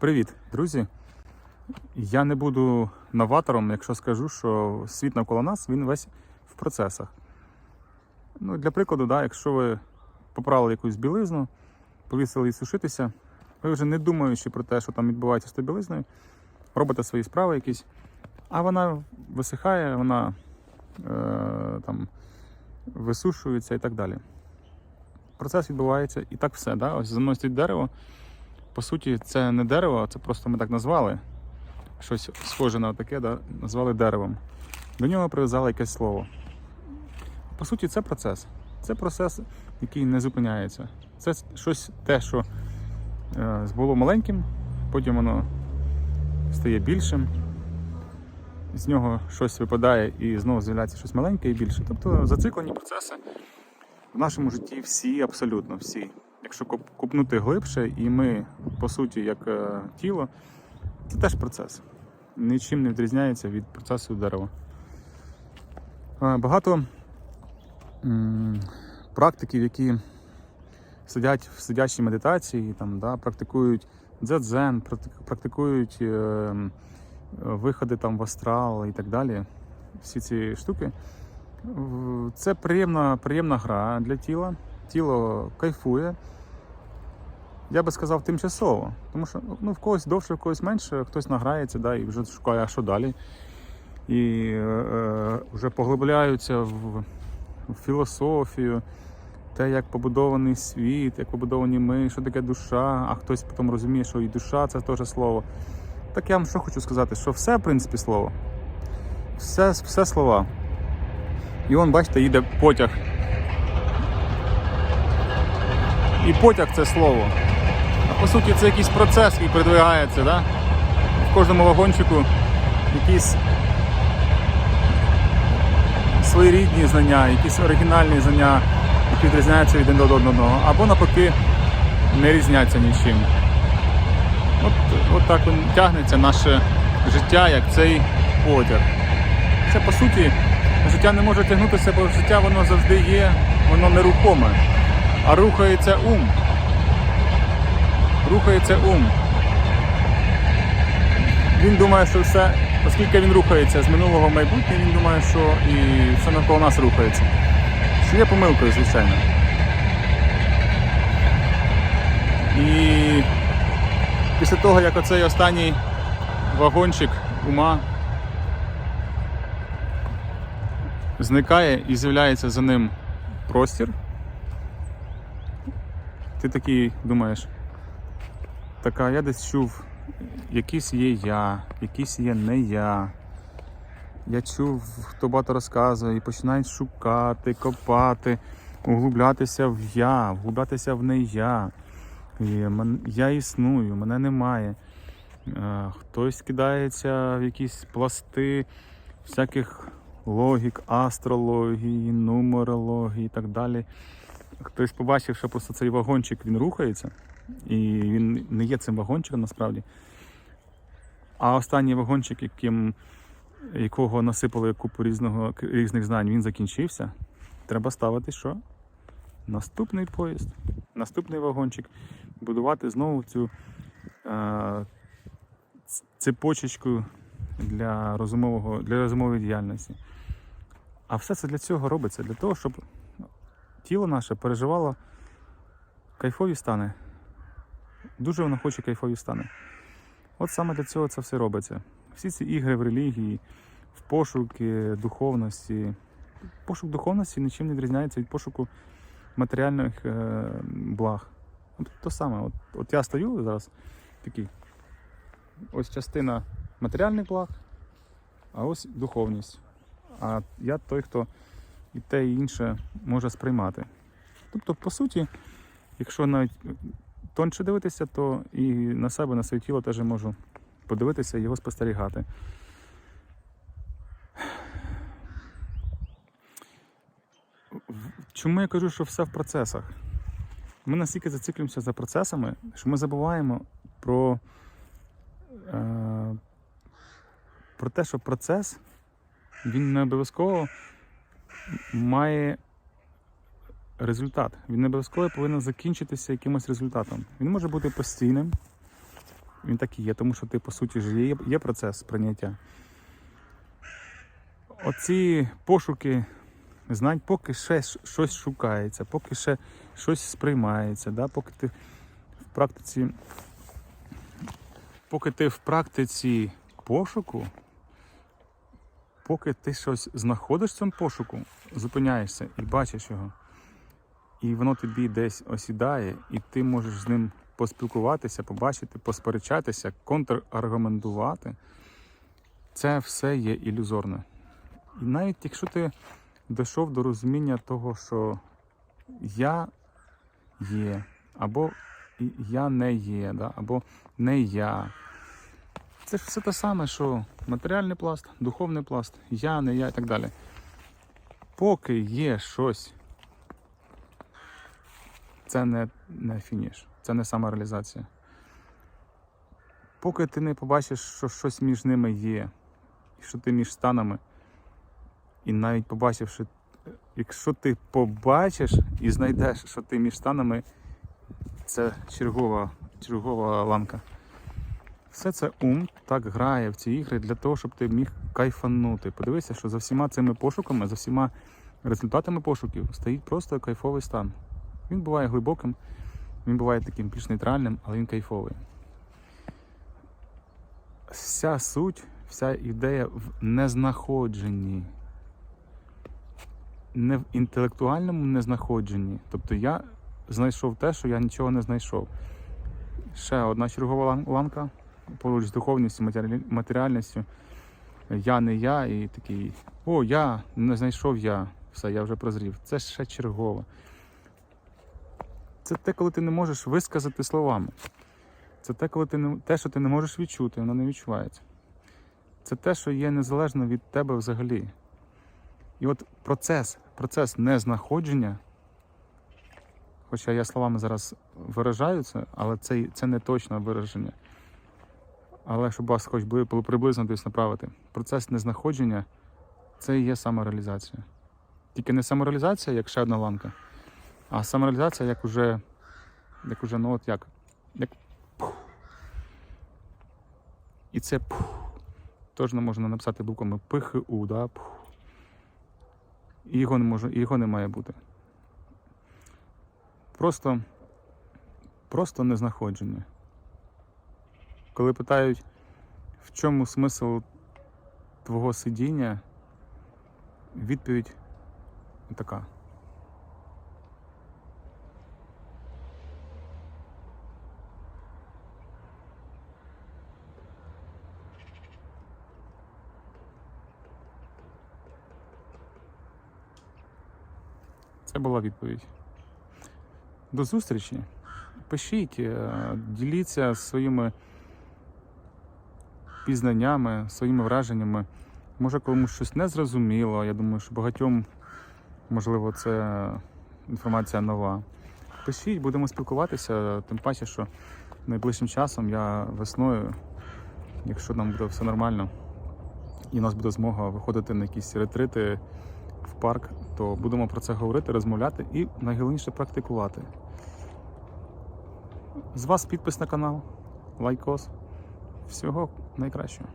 Привіт, друзі! Я не буду новатором, якщо скажу, що світ навколо нас він весь в процесах. Ну, для прикладу, да, якщо ви поправили якусь білизну, повісили її сушитися, ви вже не думаючи про те, що там відбувається з тою білизною, робите свої справи якісь, а вона висихає, вона е, там, висушується і так далі. Процес відбувається і так все. Да? Ось за мною стоїть дерево. По суті, це не дерево, це просто ми так назвали. Щось схоже на таке, да? назвали деревом. До нього прив'язали якесь слово. По суті, це процес. Це процес, який не зупиняється. Це щось те, що е, було маленьким, потім воно стає більшим. З нього щось випадає і знову з'являється щось маленьке і більше. Тобто зациклені процеси в нашому житті всі, абсолютно всі. Якщо копнути глибше, і ми, по суті, як е, тіло, це теж процес. Нічим не відрізняється від процесу дерева. Е, Багато практиків, які сидять в сидячій медитації, там, да, практикують дзен, практикують е, виходи там, в астрал і так далі. Всі ці штуки. Це приємна, приємна гра для тіла. Тіло кайфує. Я би сказав тимчасово. Тому що ну, в когось довше, в когось менше, хтось награється да, і вже шукає, а що далі. І е, е, вже поглибляються в, в філософію, те, як побудований світ, як побудовані ми, що таке душа, а хтось потім розуміє, що і душа це теж слово. Так я вам що хочу сказати, що все, в принципі, слово. Все, все слова. І он, бачите, їде потяг. І потяг це слово. А по суті це якийсь процес, який передвигається, да? в кожному вагончику якісь своєрідні знання, якісь оригінальні знання, які відрізняються від один до одного, або навпаки не різняться нічим. От, от так тягнеться наше життя, як цей потяг. Це по суті життя не може тягнутися, бо життя воно завжди є, воно нерухоме. А рухається ум. Рухається ум. Він думає, що все, оскільки він рухається з минулого в майбутнє, він думає, що і все навколо нас рухається. Що є помилкою, звичайно. І після того, як оцей останній вагончик ума зникає і з'являється за ним простір. Ти такий думаєш, така, я десь чув, якийсь є я, якийсь є не я. Я чув, хто багато розказує, і починають шукати, копати, углублятися в я, вглублятися в не я. І я існую, мене немає. Е, Хтось кидається в якісь пласти всяких логік, астрології, нумерології і так далі. Хтось побачив, що просто цей вагончик він рухається, і він не є цим вагончиком насправді. А останній вагончик, яким, якого насипали купу різного, різних знань, він закінчився. Треба ставити що? Наступний поїзд, наступний вагончик, будувати знову цю е, цепочечку для розумового, для розумової діяльності. А все це для цього робиться, для того, щоб тіло наше переживало кайфові стани. Дуже воно хоче кайфові стани. От саме для цього це все робиться. Всі ці ігри в релігії, в пошуки духовності. Пошук духовності нічим не відрізняється від пошуку матеріальних е, благ. От то саме, от, от я стою зараз такий. Ось частина матеріальних благ, а ось духовність. А я той, хто і те, і інше може сприймати. Тобто, по суті, якщо навіть тонше дивитися, то і на себе, на своє тіло теж можу подивитися і його спостерігати. Чому я кажу, що все в процесах? Ми настільки зациклюємося за процесами, що ми забуваємо про, е, про те, що процес він не обов'язково має результат. Він не обов'язково повинен закінчитися якимось результатом. Він може бути постійним, він так і є, тому що ти, по суті, ж є, є процес прийняття. Оці пошуки знань, поки ще щось шукається, поки ще щось сприймається, да? поки ти в практиці, поки ти в практиці пошуку, поки ти щось знаходиш в цьому пошуку, зупиняєшся і бачиш його, і воно тобі десь осідає, і ти можеш з ним поспілкуватися, побачити, посперечатися, контраргументувати, це все є ілюзорне. І навіть якщо ти дійшов до розуміння того, що я є, або я не є, да? або не я. Це ж все те саме, що матеріальний пласт, духовний пласт, я, не я і так далі. Поки є щось, це не, не фініш, це не самореалізація. Поки ти не побачиш, що щось між ними є, і що ти між станами, і навіть побачивши, якщо ти побачиш і знайдеш, що ти між станами, це чергова, чергова ланка. Все це ум так грає в ці ігри для того, щоб ти міг кайфанути. Подивися, що за всіма цими пошуками, за всіма результатами пошуків стоїть просто кайфовий стан. Він буває глибоким, він буває таким більш нейтральним, але він кайфовий. Вся суть, вся ідея в незнаходженні. Не в інтелектуальному незнаходженні. Тобто я знайшов те, що я нічого не знайшов. Ще одна чергова ланка поруч з духовністю, матеріальністю. Я не я і такий. О, я не знайшов я. Все, я вже прозрів. Це ще чергове. Це те, коли ти не можеш висказати словами. Це те, коли ти не, те, що ти не можеш відчути, воно не відчувається. Це те, що є незалежно від тебе взагалі. І от процес, процес незнаходження, хоча я словами зараз виражаю це, але це, це не точне вираження. Але щоб вас хоч було приблизно десь направити. Процес незнаходження це і є самореалізація. Тільки не самореалізація, як ще одна ланка, а самореалізація як уже, як уже, ну от як, як пух. І це пух. Не можна написати буквами ПХУ, да? пух. І його не може, його не має бути. Просто, просто незнаходження. Коли питають, в чому смисл твого сидіння, відповідь така. Це була відповідь. До зустрічі. Пишіть, е, діліться своїми пізнаннями, своїми враженнями. Може, комусь щось не зрозуміло. Я думаю, що багатьом, можливо, це інформація нова. Пишіть, будемо спілкуватися, тим паче, що найближчим часом я весною, якщо нам буде все нормально, і у нас буде змога виходити на якісь ретрити в парк, то будемо про це говорити, розмовляти і найголовніше практикувати. З вас підпис на канал, лайкос. Всього найкращого.